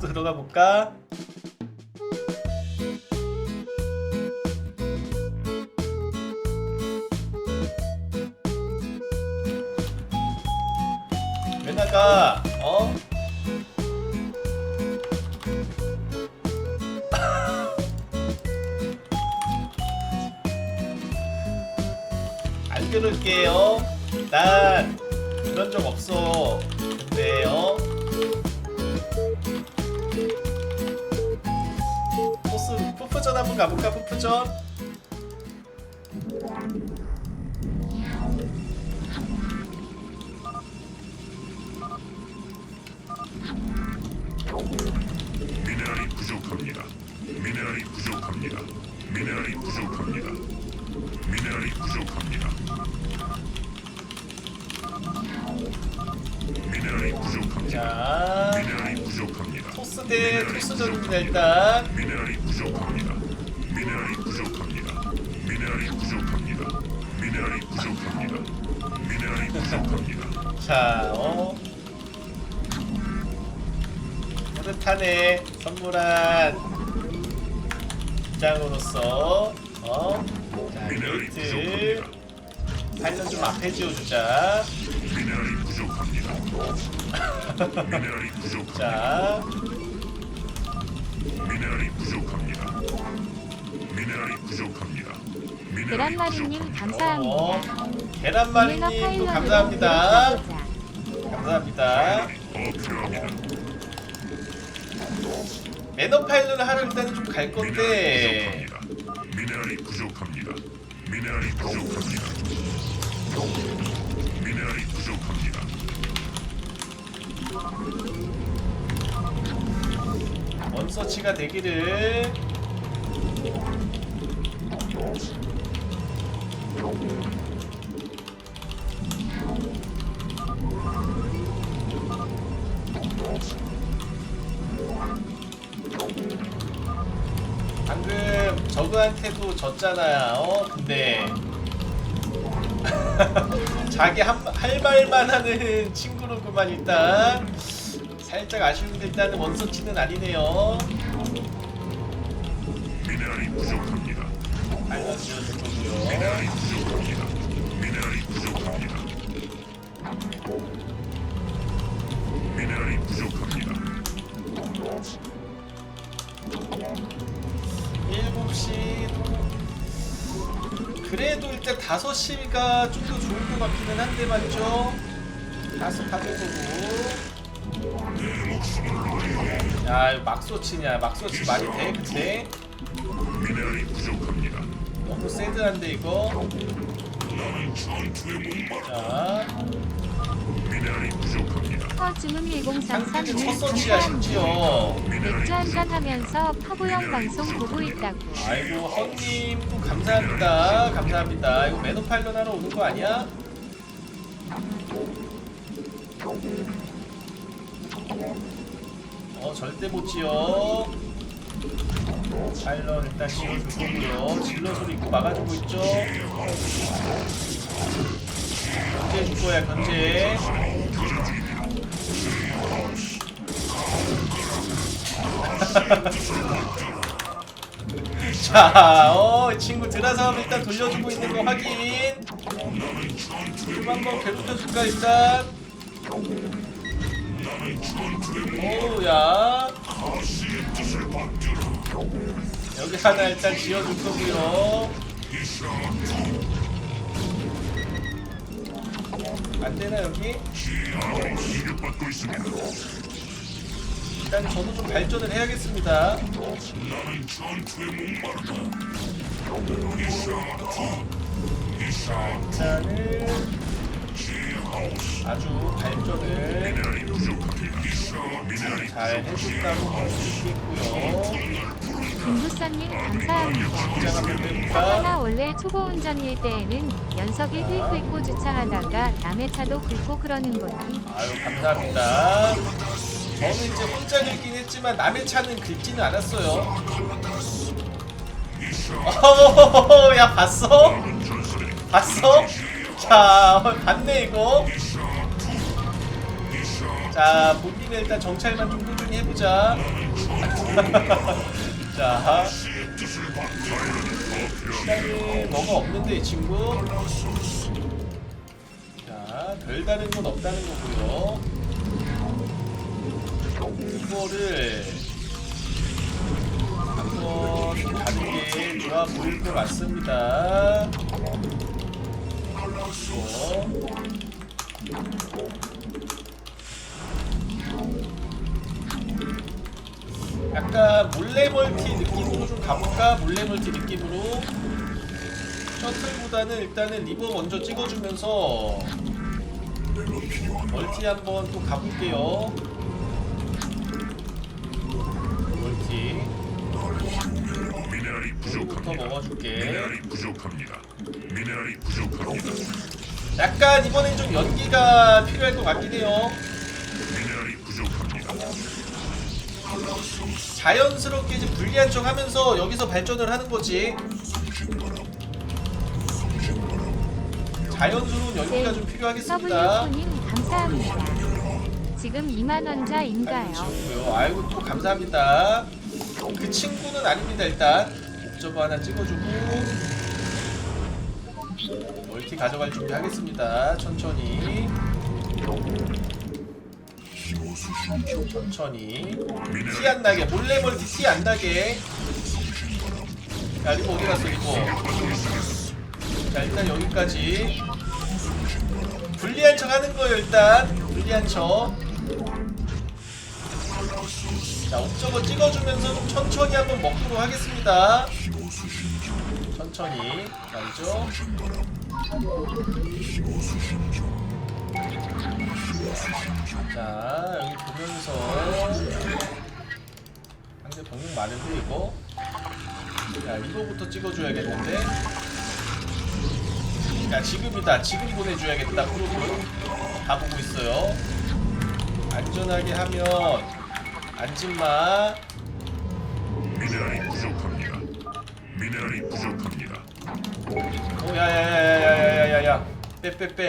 또 들어가 볼까? 왜 나가? 어? 안 그럴게요. 난 그런 적 없어. 가볼까 푸푸전? 미네랄이 부족합니다. 미네랄이 부족합니다. 미네랄이 부족합니다. 미네랄이 부족합니다. 미네랄이 부족합니다. 자 미네랄이 부족합니다. 토스 대 토스전입니다 일단. 미네랄이 부족합니다. 미네랄이 부족합니다. 미네랄이 부족합니다. 미네랄이 부족합니다. 미네랄이 부족합니다. 자 어. 뿌듯하네 선물한 입장으로서 어. 자 미네랄이 게이트 부족합니다. 살려 좀 앞에 지어주자. 미네랄이 부족합니다. 미네랄이 부족합니다. 자. 미네랄이 부족합니다. 미네랄이 부족합니다. 미네랄이 계란말이님 부족합니다. 감사합니다. 어. 계란말이님도 파일럿으로 감사합니다. 감사합니다. 더 필요합니다. 매너 파일럿을 하러 일단은 좀갈 미네랄이 건데 부족합니다. 미네랄이 부족합니다. 미네랄이 부족합니다. 미네랄이 부족합니다. 원서치가 되기를 방금 저그한테도 졌잖아요. 어? 근데 자기 한, 할 말만 하는 친구로구만 일단 살짝 아쉬운데 일단은 원서치는 아니네요. 미네랄이 부족합니다. 알려주셔서 좋고요. 미네랄이 부족합니다. 미네랄이 부족합니다. 미네랄이 부족합니다. 7시 그래도 일단 5시가 좀 더 좋은 것 같기는 한데 말이죠. 다섯 파괴되고. 야, 이거 막소치냐? 막소치 말이 돼? 근데 미네랄이 부족합니다. 너무 세드한데 이거. 자, 미네랄이 부족합니다. 허주문 상대는 1033님 첫 서치야. 심지어. 맥주 한잔 하면서 파보영 방송 보고 있다고. 아이고 헌님도 감사합니다. 감사합니다. 이거 매너 파일럿 하러 오는 거 아니야? 어 절대 못 지어. 파일럿 일단. 질러 소리 있고 막아주고 있죠. 견제해줄 거야 견제. 자, 어, 이 친구 드라사업 일단 돌려주고 있는 거 확인. 좀 한번 괴롭혀줄까 일단. 오야. 여기 하나 일단 지어줄 거고요. 안 되나 여기? 일단 저도 좀 발전을 해야겠습니다. 일단은 아주 발전을 잘 해줬다고 볼 수 있겠고요. 김부선님 감사합니다. 하나 원래 초보 운전일 때에는 연석이 휠 긁고 주차하다가 남의 차도 긁고 그러는 거니. 아유 감사합니다. 저는 이제 혼자 긁긴 했지만 남의 차는 긁지는 않았어요. 어허허허, 야 봤어? 봤어? 자 어, 봤네 이거. 자 본인은 일단 정찰만 좀 꾸준히 해보자. 자. 일단은 뭐가 없는데 이 친구? 자 별다른 건 없다는 거고요. 이거를 한번 가는 게 좋아 보일 것 같습니다 이거 약간 몰래 멀티 느낌으로 좀 가볼까? 몰래 멀티 느낌으로. 셔틀보다는 일단은 리버 먼저 찍어주면서 멀티 한번 또 가볼게요 미네랄이 부터 부족합니다. 먹어줄게 미네랄이 부족합니다. 미네랄이 부족합니다. 약간 이번엔 좀 연기가 필요할 것 같긴 해요 미네랄이 부족합니다. 자연스럽게 이제 불리한 척 하면서 여기서 발전을 하는 거지. 자연스러운 연기가 좀 필요하겠습니다. 서브유코님 감사합니다. 지금 2만 원자인가요? 아이고 또 감사합니다. 그 친구는 아닙니다 일단. 옵저버 하나 찍어주고 멀티 가져갈 준비 하겠습니다. 천천히. 천천히. 티 안 나게 몰래 멀티 티 안 나게. 야 리버 어디 갔어 리버? 자 일단 여기까지. 불리한 척 하는 거예요 일단. 불리한 척. 자, 옵저버 찍어주면서 좀 천천히 한번 먹도록 하겠습니다. 천천히, 말이죠. 자, 여기 보면서 상대 병력 많은데 이거? 자, 이거부터 찍어줘야겠는데? 야, 지금이다. 지금 보내줘야겠다. 프로브. 다 보고 있어요. 안전하게 하면 앉지마. 미네랄이 부족합니다. 미네랄이 부족합니다. 오 야야야야야야야야. 빼빼빼.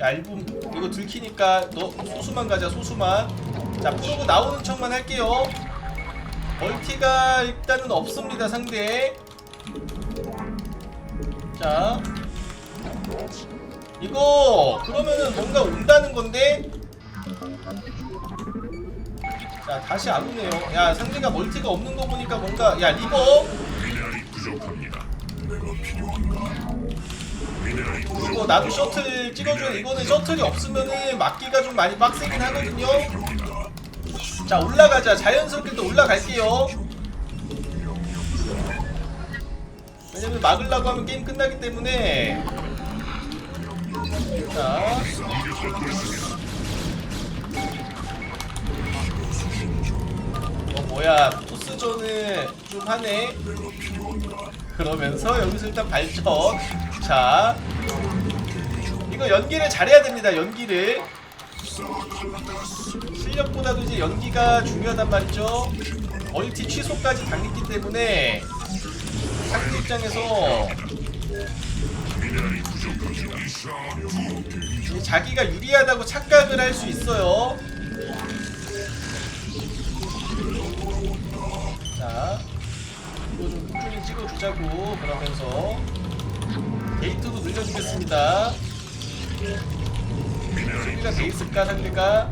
야 1분 이거 들키니까 너 소수만 가자 소수만. 자 프로브 나오는 척만 할게요. 멀티가 일단은 없습니다 상대. 자. 이거 그러면은 뭔가 온다는 건데 자 다시 안 오네요. 야 상대가 멀티가 없는 거 보니까 뭔가 야 리버? 미네랄이 부족합니다. 미네랄이 이거 부족. 나도 셔틀 찍어줘야 이거는 셔틀이 없으면은 막기가 좀 많이 빡세긴 하거든요. 자 올라가자. 자연스럽게 또 올라갈게요. 왜냐면 막으려고 하면 게임 끝나기 때문에. 자. 어 뭐야 토스전은 좀 하네. 그러면서 여기서 일단 발전. 자 이거 연기를 잘해야 됩니다 연기를. 실력보다도 이제 연기가 중요하단 말이죠. 멀티 취소까지 당했기 때문에 상대 입장에서 자기가 유리하다고 착각을 할 수 있어요 자 이거 좀 꾸준히 찍어주자고 그러면서 게이트도 늘려주겠습니다. 소리가 돼 있을까 상대가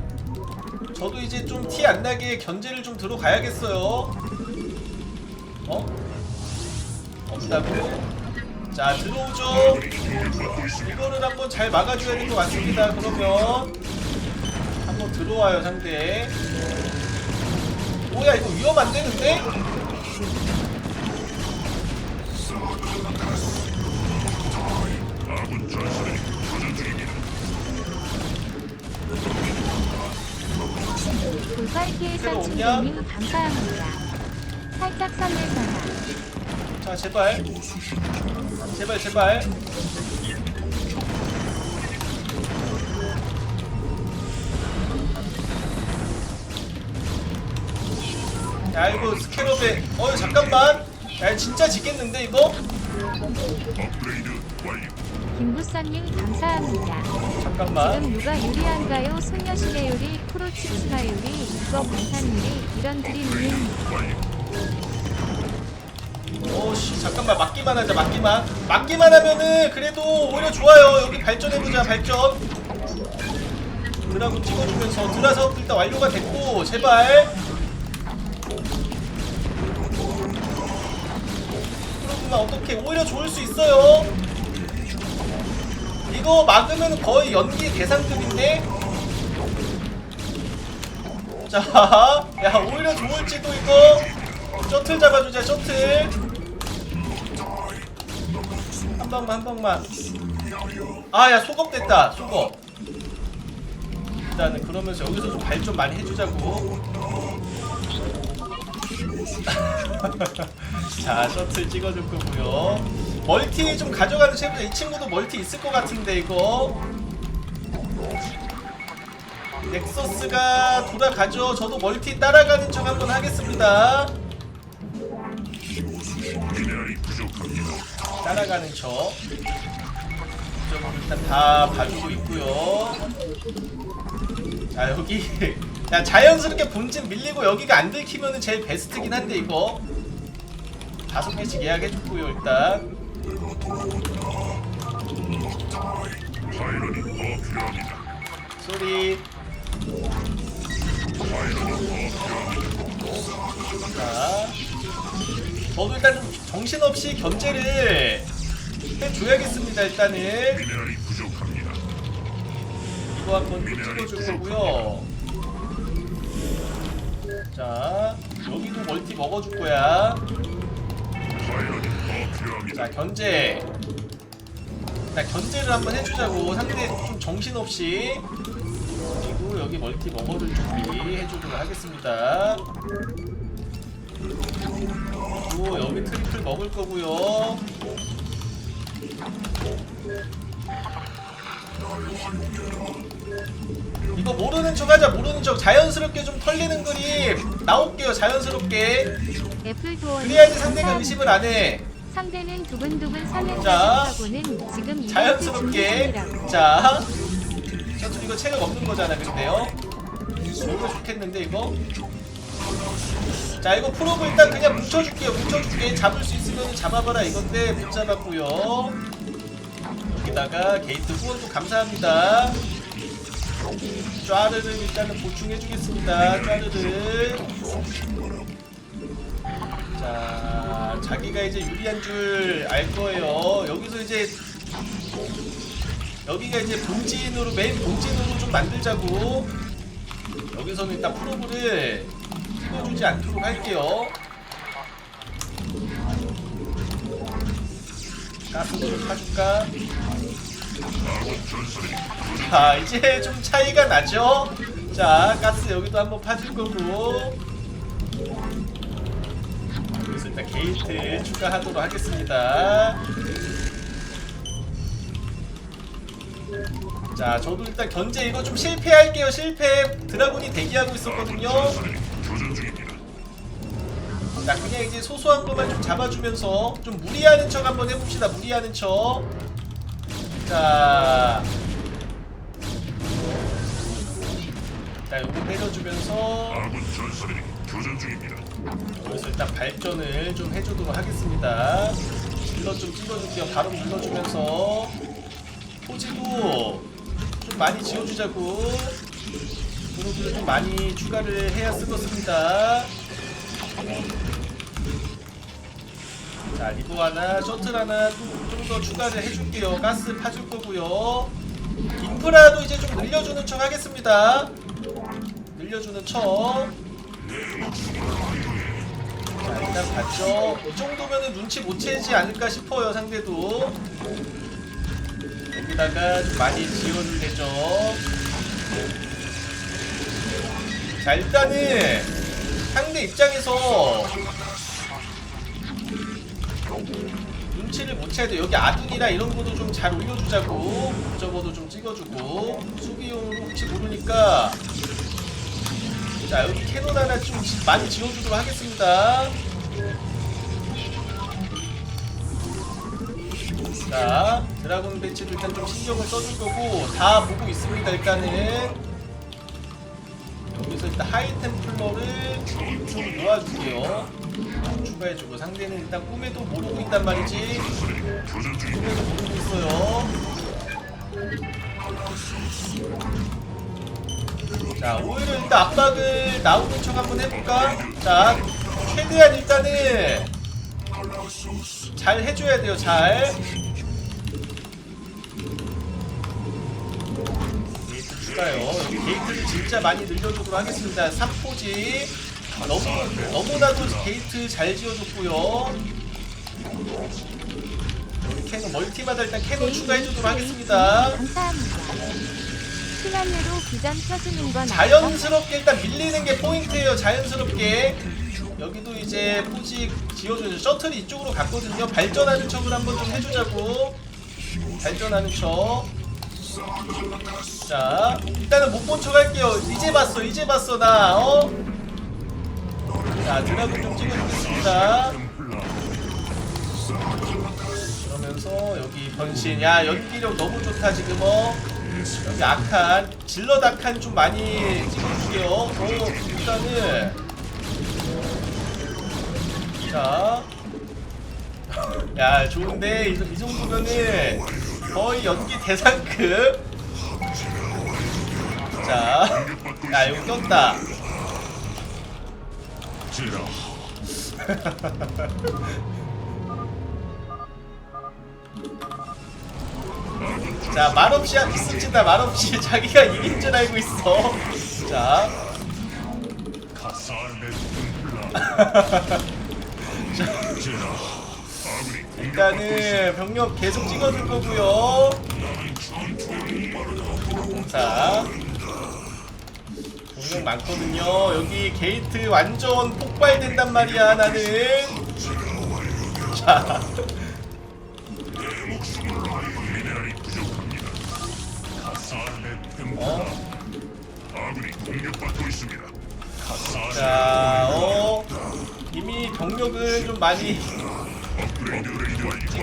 저도 이제 좀 티 안 나게 견제를 좀 들어가야겠어요. 어? 없다고? 자 들어오죠. 이거는 한번 잘 막아줘야 될 것 같습니다. 그러면 한번 들어와요 상대 뭐야 이거 위험 안 되는데? 돌발 피해 산친님 감사합니다. 살짝 설레잖아. 자 제발 제발 제발 야 이거 스캐럽에 어 잠깐만 야 진짜 지겠는데 이거? 업그레이드 완료. 김부선님 감사합니다. 잠깐만. 지금 누가 유리한가요? 소녀시대 요리, 프로치스마 요리, 이거 요리, 이런 드림님. 오씨 잠깐만 맞기만 하자 맞기만 맞기만 하면은 그래도 오히려 좋아요 여기 발전해보자 발전 드라군 찍어주면서 드라 사업 일단 완료가 됐고 제발 그러구나 어떻게 오히려 좋을 수 있어요? 이거 막으면 거의 연기 대상급인데? 자, 야 오히려 좋을지도 이거? 셔틀 잡아주자 셔틀. 한 방만 한 방만. 아야 속업 됐다 속업. 일단은 그러면서 여기서 좀 발전 많이 해주자고 자 셔틀 찍어줄 거고요. 멀티 좀 가져가는 셰프자 이 친구도 멀티 있을 것 같은데 이거. 넥서스가 돌아가죠. 저도 멀티 따라가는 척 한번 하겠습니다. 따라가는 척. 일단 다 봐주고 있고요. 자 여기 야 자연스럽게 본진 밀리고 여기가 안 들키면은 제일 베스트긴 한데 이거 다섯 개씩 예약해줬고요 일단. 소리 자 저도 일단 좀 정신없이 견제를 해줘야겠습니다 일단은. 이거 한번 좀 찍어줄 거고요. 자, 여기도 멀티 먹어줄 거야. 자, 견제. 자, 견제를 한번 해주자고. 상대 좀 정신없이. 그리고 여기 멀티 먹어줄 준비 해주도록 하겠습니다. 그리고 여기 트리플 먹을 거고요. 이거 모르는 척 하자 모르는 척. 자연스럽게 좀 털리는 그림 나올게요 자연스럽게. 애플 그래야지 상대가. 의심을 안해. 상대는 두근두근 사면 자, 하고는 지금 이벤트 자연스럽게. 자 저도 이거 체력 없는 거잖아 근데요. 너무 좋겠는데 이거? 자 이거 프로브 일단 그냥 뭉쳐줄게요 뭉쳐줄게. 잡을 수 있으면 잡아봐라 이건데 못 잡았고요. 여기다가 게이트 후원도 감사합니다 쫘르를 일단은 보충해주겠습니다. 쫘르를 자 자기가 이제 유리한 줄 알 거예요. 여기서 이제 여기가 이제 본진으로 메인 본진으로 좀 만들자고. 여기서는 일단 프로브를 찍어주지 않도록 할게요. 가스 좀 파줄까? 자 이제 좀 차이가 나죠? 자 가스 여기도 한번 파줄 거고. 그래서 일단 게이트 추가하도록 하겠습니다. 자 저도 일단 견제 이거 좀 실패할게요. 실패. 드라군이 대기하고 있었거든요. 자 그냥 이제 소소한 것만 좀 잡아주면서 좀 무리하는 척 한번 해봅시다. 무리하는 척 자. 자 요거 때려주면서 아군 전설이 교전 중입니다. 여기서 일단 발전을 좀 해주도록 하겠습니다. 질러 좀 찍어줄게요. 바로 눌러주면서 포지도 좀 많이 지어주자고. 그룹을 좀 많이 추가를 해야 쓰겠습니다 자 리버 하나 셔틀 하나 좀 더 추가를 해줄게요 가스 파줄 거고요 인프라도 이제 좀 늘려주는 척 하겠습니다 늘려주는 척 자, 일단 봤죠. 이 정도면은 눈치 못 채지 않을까 싶어요, 상대도. 여기다가 좀 많이 지원을 되죠. 자, 일단은 상대 입장에서 눈치를 못 채도 여기 아둔이나 이런 것도 좀 잘 올려주자고. 저거도 좀 찍어주고. 수비용으로 혹시 모르니까 자 여기 캐논 하나 좀 지- 많이 지워주도록 하겠습니다 자 드라군 배치도 일단 좀 신경을 써줄 거고 다 보고 있습니다 일단은 여기서 일단 하이템플러를 좀 놓아줄게요 추가해주고 상대는 일단 꿈에도 모르고 있단 말이지. 꿈에도 모르고 있어요. 자 오히려 일단 압박을 나오는 척 한번 해볼까? 자 최대한 일단은 잘 해줘야 돼요 잘. 여기 게이트를 진짜 많이 늘려주도록 하겠습니다. 3포지 너무, 너무나도 게이트 잘 지어줬고요 캐논 멀티마다 일단 캐논 추가해주도록 하겠습니다 감사합니다. 시간내로 기전 켜주는 건 자연스럽게 일단 밀리는 게 포인트예요. 자연스럽게 여기도 이제 포지 지어줘야죠. 셔틀이 이쪽으로 갔거든요. 발전하는 척을 한번 좀 해주자고. 발전하는 척. 자, 일단은 못 본 척 할게요. 이제 봤어, 이제 봤어 나. 어? 자, 드라군 좀 찍어주겠습니다. 그러면서 여기 변신. 야, 연기력 너무 좋다 지금 어. 여기 아칸 질럿 아칸 좀 많이 찍어줄게요. 오 일단은 자. 야 좋은데 이, 이 정도면은 거의 연기 대상급. 자, 야 이거 꼈다. 제라 자 말없이 있습니다. 말없이 자기가 이긴 줄 알고 있어. 자, 일단은 병력 계속 찍어줄 거고요. 자, 병력 많거든요. 여기 게이트 완전 폭발된단 말이야 나는. 자, 어, 자, 어, 이미 병력을 좀 많이.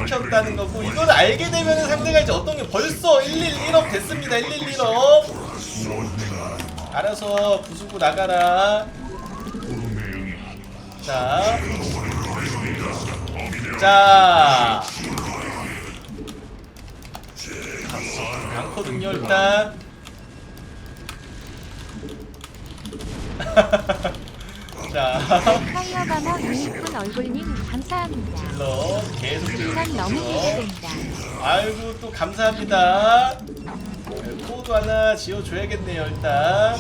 찍혔다는 거고 이걸 알게 되면 상대가 이제 어떤 게 벌써 111업 됐습니다. 111업. 알아서 부수고 나가라. 자, 자, 많거든요 일단. 자, 파이어바머 유니콘 얼굴님 감사합니다. 러 계속 참 너무. 기대된다. 아이고 또 감사합니다. 네, 코드 하나 지어줘야겠네요 일단.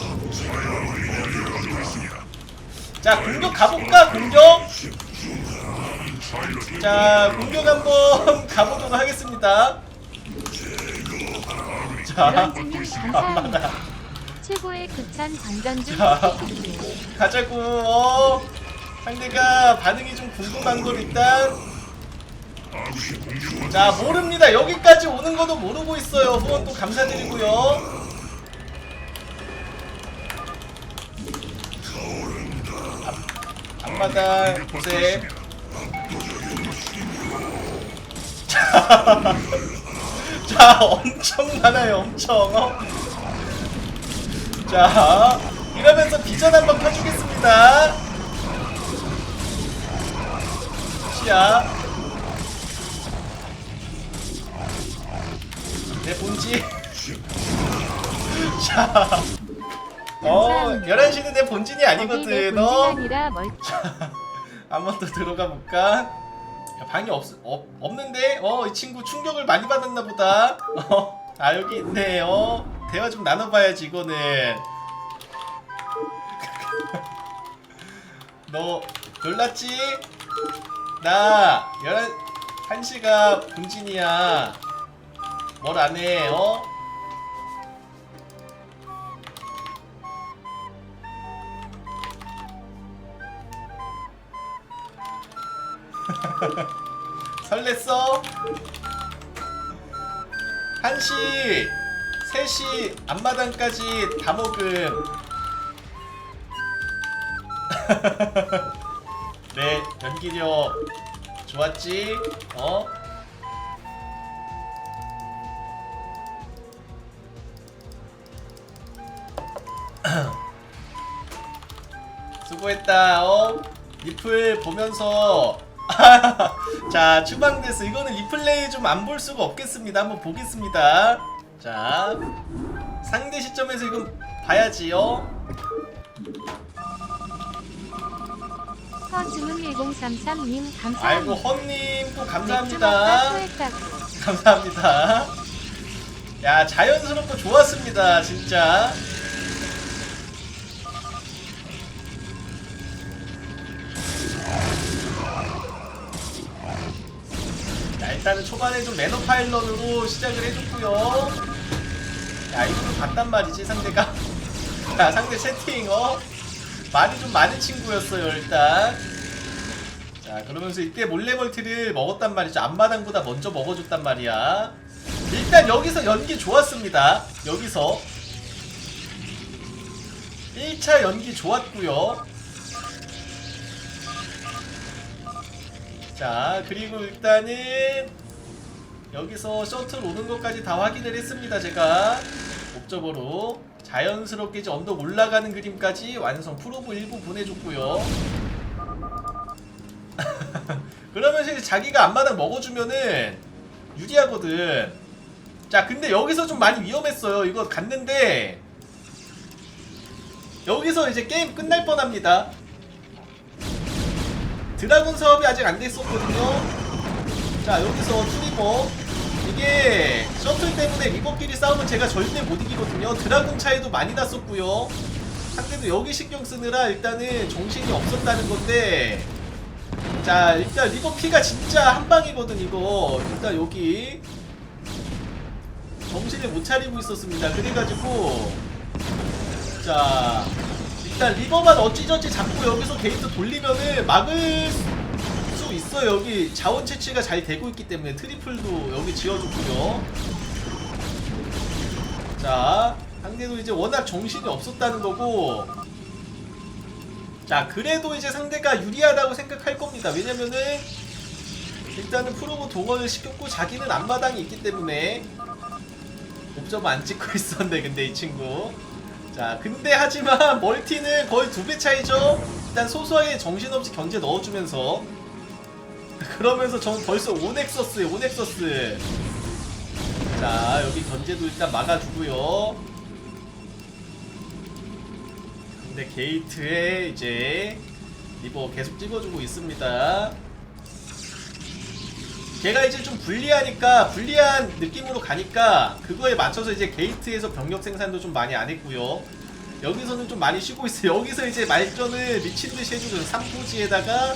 자 공격 가볼까 공격? 자 공격 한번 가보도록 하겠습니다. 자 감사합니다. 최고의 극찬 장전 중 자. 가자고. 어. 상대가 반응이 좀 궁금한 걸 일단. 자 모릅니다. 여기까지 오는 것도 모르고 있어요. 후원 또 감사드리고요. 앞- 앞마당 보세. 자, 자 엄청 많아요. 엄청. 어? 자 이러면서 비전 한번 켜주겠습니다. 시야. 내 본지. 자. 어, 11시는 내 본진이 아니거든, 본진 어? 멀 한번 더 들어가 볼까? 야, 방이 없, 없, 없는데? 어, 이 친구 충격을 많이 받았나 보다. 어, 아, 여기 있네, 어. 대화 좀 나눠봐야지, 이거는. 너, 놀랐지? 나, 11, 1시가 본진이야. 뭘 안 해, 어? 설렜어? 1시, 3시 앞마당까지 다 먹음. 네, 연기력 좋았지? 어? 수고했다. 어? 리플 보면서 자 추방됐어. 이거는 리플레이 좀 안 볼 수가 없겠습니다. 한번 보겠습니다. 자 상대 시점에서 이건 봐야지요. 허주문 1033님 감사합니다. 아이고 헌님 또 감사합니다. 감사합니다. 야 자연스럽고 좋았습니다 진짜. 일단은 초반에 좀 매너 파일런으로 시작을 해줬고요. 야 이거 봤단 말이지 상대가. 자 상대 채팅 어 말이 좀 많은 친구였어요 일단. 자 그러면서 이때 몰래 멀티를 먹었단 말이죠 앞마당보다 먼저 먹어줬단 말이야 일단 여기서 연기 좋았습니다 여기서 1차 연기 좋았고요 자 그리고 일단은 여기서 셔틀 오는 것까지 다 확인을 했습니다 제가 옵저버로 자연스럽게 이제 언덕 올라가는 그림까지 완성 프로브 일부 보내줬고요 그러면서 이제 자기가 앞마당 먹어주면은 유리하거든. 자, 근데 여기서 좀 많이 위험했어요. 이거 갔는데 여기서 이제 게임 끝날 뻔합니다. 드라군 사업이 아직 안 됐었거든요. 자, 여기서 투리버 이게 셔틀 때문에 리버끼리 싸우면 제가 절대 못 이기거든요. 드라군 차이도 많이 났었고요. 상대도 여기 신경 쓰느라 일단은 정신이 없었다는 건데 자 일단 리버 피가 진짜 한 방이거든 이거 일단 여기 정신을 못 차리고 있었습니다 그래가지고 자 일단 리버만 어찌저찌 잡고 여기서 게이트 돌리면은 막을 수 있어요. 여기 자원 채취가 잘 되고 있기 때문에 트리플도 여기 지어줬고요. 자 상대도 이제 워낙 정신이 없었다는 거고. 자 그래도 이제 상대가 유리하다고 생각할 겁니다. 왜냐면은 일단은 프로브 동원을 시켰고 자기는 앞마당이 있기 때문에 옵점 안 찍고 있었는데 근데 이 친구 자 근데 하지만 멀티는 거의 두 배 차이죠? 일단 소소하게 정신없이 견제 넣어주면서. 그러면서 전 벌써 오넥서스에 오넥서스 자 여기 견제도 일단 막아주고요. 근데 게이트에 이제 리버 계속 찍어주고 있습니다. 걔가 이제 좀 불리하니까 불리한 느낌으로 가니까 그거에 맞춰서 이제 게이트에서 병력 생산도 좀 많이 안 했고요. 여기서는 좀 많이 쉬고 있어요. 여기서 이제 말전을 미친 듯이 해주는 3포지에다가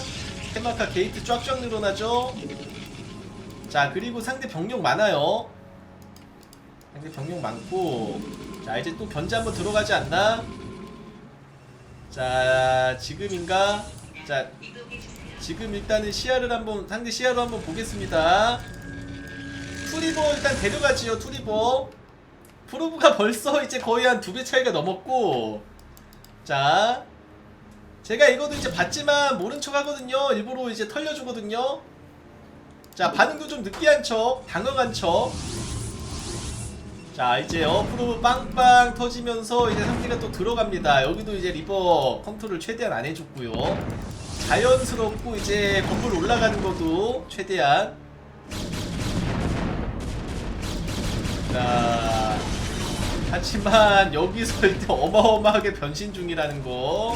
테마카 게이트 쫙쫙 늘어나죠. 자 그리고 상대 병력 많아요. 상대 병력 많고 자 이제 또 견제 한번 들어가지 않나? 자 지금인가 자 지금 일단은 시야를 한번 상대 시야로 한번 보겠습니다. 투리버 일단 데려가지요 투리버 프로브가 벌써 이제 거의 한 두 배 차이가 넘었고. 자 제가 이거도 이제 봤지만 모른 척 하거든요. 일부러 이제 털려주거든요. 자 반응도 좀 느끼한 척 당황한 척. 자 이제 어프로 빵빵 터지면서 이제 상태가 또 들어갑니다. 여기도 이제 리버 컨트롤 최대한 안 해줬고요 자연스럽고 이제 건물 올라가는 것도 최대한 자 하지만 여기서 일단 어마어마하게 변신 중이라는 거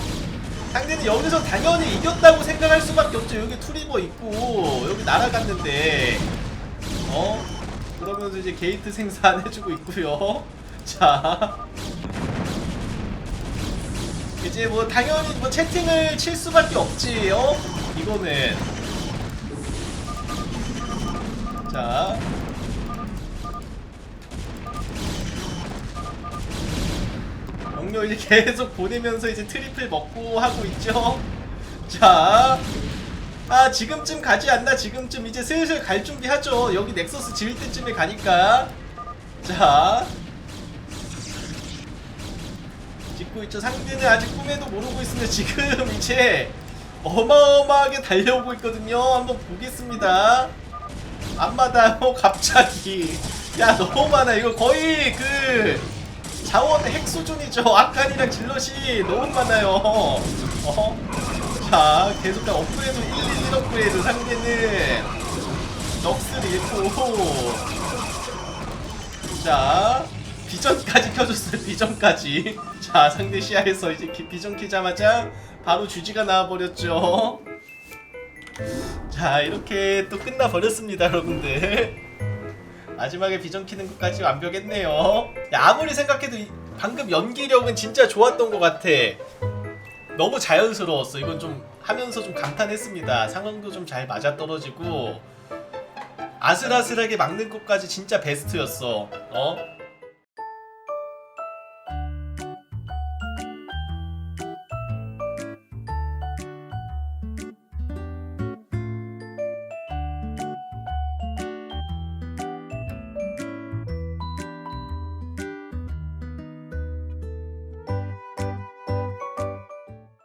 상대는 여기서 당연히 이겼다고 생각할 수밖에 없죠 여기 투리버 있고 여기 날아갔는데 어? 그러면서 이제 게이트 생산해주고 있고요. 자, 이제 뭐 당연히 뭐 채팅을 칠 수밖에 없지, 어? 이거는 자. 영료 이제 계속 보내면서 이제 트리플 먹고 하고 있죠. 자, 아 지금쯤 가지 않나 지금쯤 이제 슬슬 갈 준비하죠 여기 넥서스 지을 때쯤에 가니까 자 짓고 있죠. 상대는 아직 꿈에도 모르고 있으면 지금 이제 어마어마하게 달려오고 있거든요. 한번 보겠습니다. 앞마다 어 갑자기. 야 너무 많아. 이거 거의 그 자원 핵 수준이죠. 아칸이랑 질럿이 너무 많아요. 어? 자, 계속 다 업그레이드 111 업그레이드. 상대는 럭스를 잃고. 자, 비전까지 켜줬어요. 비전까지. 자, 상대 시야에서 이제 기- 비전 키자마자 바로 주지가 나와버렸죠. 자, 이렇게 또 끝나버렸습니다, 여러분들. 마지막에 비전 키는 것까지 완벽했네요. 야, 아무리 생각해도 이- 방금 연기력은 진짜 좋았던 것 같아. 너무 자연스러웠어. 이건 좀 하면서 좀 감탄했습니다. 상황도 좀 잘 맞아떨어지고 아슬아슬하게 막는 것까지 진짜 베스트였어. 어?